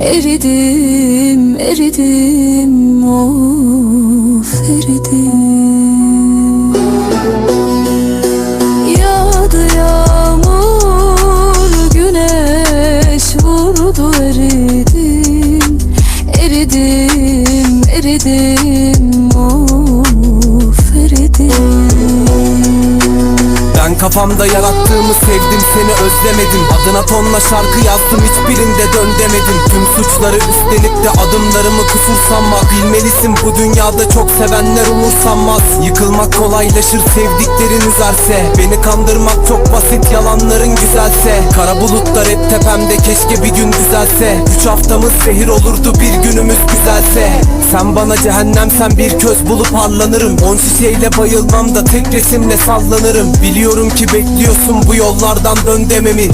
Eridim, eridim, of eridim kafamda yarattığımı sevdim seni özlemedim. Adına tonla şarkı yazdım hiçbirinde dön demedim. Tüm suçları üstlenip de adımlarımı kusur sanma Bilmelisin bu dünyada çok sevenler umursanmaz. Yıkılmak kolaylaşır sevdiklerin üzerse. Beni kandırmak çok basit yalanların güzelse. Kara bulutlar hep tepemde keşke bir gün düzelse. Üç haftamız zehir olurdu bir günümüz güzelse Sen bana cehennemsen bir köz bulup harlanırım On şişeyle bayılmam da tek resimle sallanırım. Biliyorum ki bekliyorsun bu yollardan dön dememi.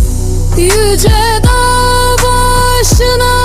Yüce dağ başına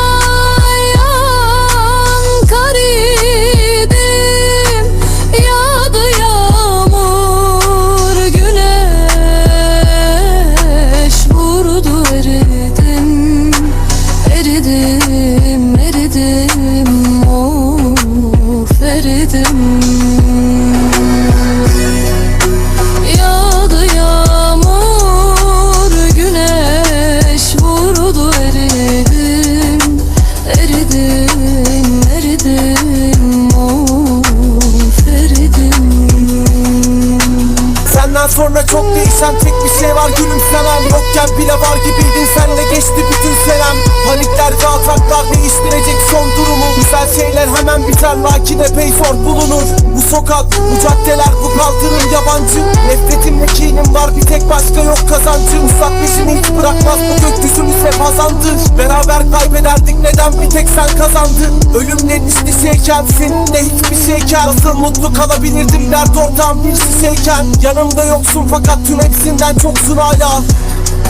Senden sonra çok değişen tek bir şey var gülümsemem. Yokken bile var gibiydin senle geçti bütün senem. Panikler ve ataklar değiştirecek son durumu. Güzel şeyler hemen biter lakin epey zor bulunur. Bu sokak, bu caddeler, bu kaldırım yabancı. Nefretimle kinim var bir tek başka yok kazancım. Uzak peşini hiç bırakmaz bu gökyüzümüz hep azandır Beraber kaybederdik neden bir sen kazandın. Ölümle işte şeyken seninle hiçbir şeyken Nasıl mutlu kalabilirdim dert ortağım bir şişeyken Yanımda yoksun fakat tüm hepsinden çoksun hala.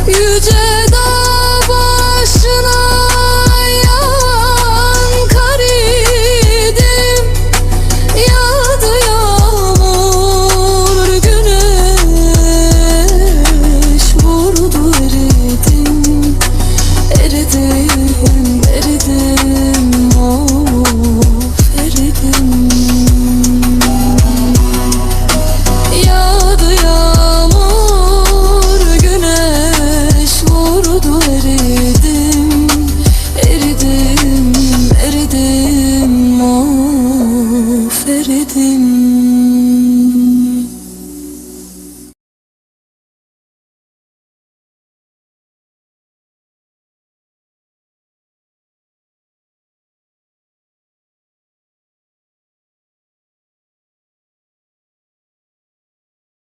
Yüce dağ başına